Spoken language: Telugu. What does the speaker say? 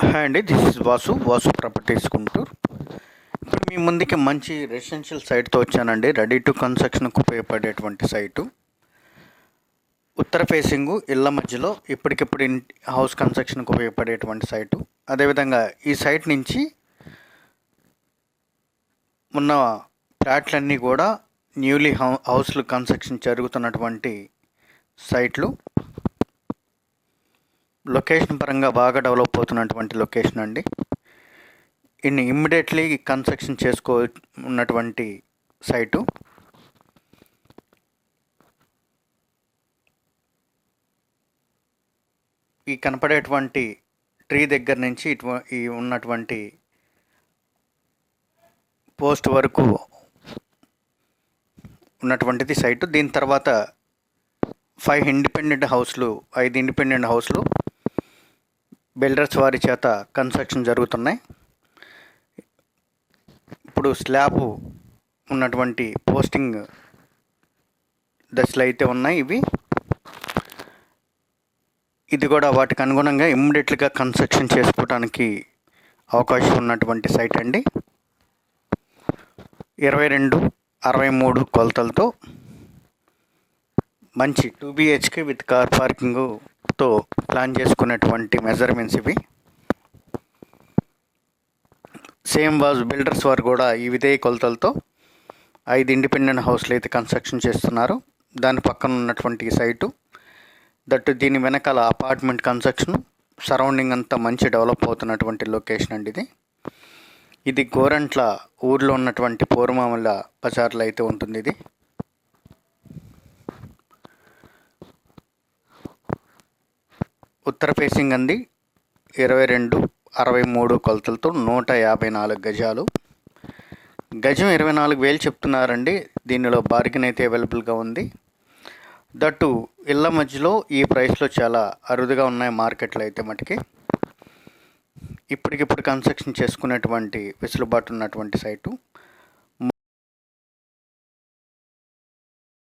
హాయ్ అండి this is Vasu Vasu properties Guntur ఇప్పుడు మీ ముందుకి మంచి రెసిడెన్షియల్ సైట్తో వచ్చానండి. రెడీ టు కన్స్ట్రక్షన్కు ఉపయోగపడేటువంటి సైటు ఉత్తర ఫేసింగు ఇళ్ళ మధ్యలో ఇప్పటికిప్పుడు ఇంటి హౌస్ కన్స్ట్రక్షన్కు ఉపయోగపడేటువంటి సైటు అదేవిధంగా ఈ సైట్ నుంచి ఉన్న ఫ్లాట్లన్నీ కూడా న్యూలీ హౌ హౌస్లు కన్స్ట్రక్షన్ జరుగుతున్నటువంటి సైట్లు లొకేషన్ పరంగా బాగా డెవలప్ అవుతున్నటువంటి లొకేషన్ అండి. ఇన్ని ఇమ్మీడియట్లీ కన్స్ట్రక్షన్ చేసుకో ఉన్నటువంటి సైటు. ఈ కనపడేటువంటి ట్రీ దగ్గర నుంచి ఇటు ఈ ఉన్నటువంటి పోస్ట్ వరకు ఉన్నటువంటిది సైటు. దీని తర్వాత ఫైవ్ ఇండిపెండెంట్ హౌస్లు ఐదు ఇండిపెండెంట్ హౌస్లు బిల్డర్స్ వారి చేత కన్స్ట్రక్షన్ జరుగుతున్నాయి. ఇప్పుడు స్లాబ్ ఉన్నటువంటి పోస్టింగ్ దశలు అయితే ఉన్నాయి ఇవి. ఇది కూడా వాటికి అనుగుణంగా ఇమ్మీడియట్గా కన్స్ట్రక్షన్ చేసుకోవడానికి అవకాశం ఉన్నటువంటి సైట్ అండి. ఇరవై రెండు అరవై మూడు కొలతలతో మంచి two BHK with car parking తో ప్లాన్ చేసుకునేటువంటి మెజర్మెంట్స్ ఇవి. సేమ్ వాజ్ బిల్డర్స్ వారు కూడా ఈ విధేయ కొలతలతో ఐదు ఇండిపెండెంట్ హౌస్లు అయితే కన్స్ట్రక్షన్ చేస్తున్నారు. దాని పక్కన ఉన్నటువంటి సైటు దట్టు దీని వెనకాల అపార్ట్మెంట్ కన్స్ట్రక్షన్ సరౌండింగ్ అంతా మంచి డెవలప్ అవుతున్నటువంటి లొకేషన్ అండి ఇది. ఇది గోరంట్ల ఊర్లో ఉన్నటువంటి పూర్వమామల బజార్లో అయితే ఉంటుంది ఇది. ఉత్తర ఫేసింగ్ అంది. ఇరవై రెండు అరవై మూడు కొలతలతో నూట యాభై నాలుగు గజాలు. గజం ఇరవై నాలుగు వేలు చెప్తున్నారండి. దీనిలో బార్గెన్ అయితే అవైలబుల్గా ఉంది. దట్టు ఇళ్ళ మధ్యలో ఈ ప్రైస్లో చాలా అరుదుగా ఉన్నాయి మార్కెట్లో అయితే మటుకి. ఇప్పటికిప్పుడు కన్స్ట్రక్షన్ చేసుకునేటువంటి వెసులుబాటు ఉన్నటువంటి సైటు.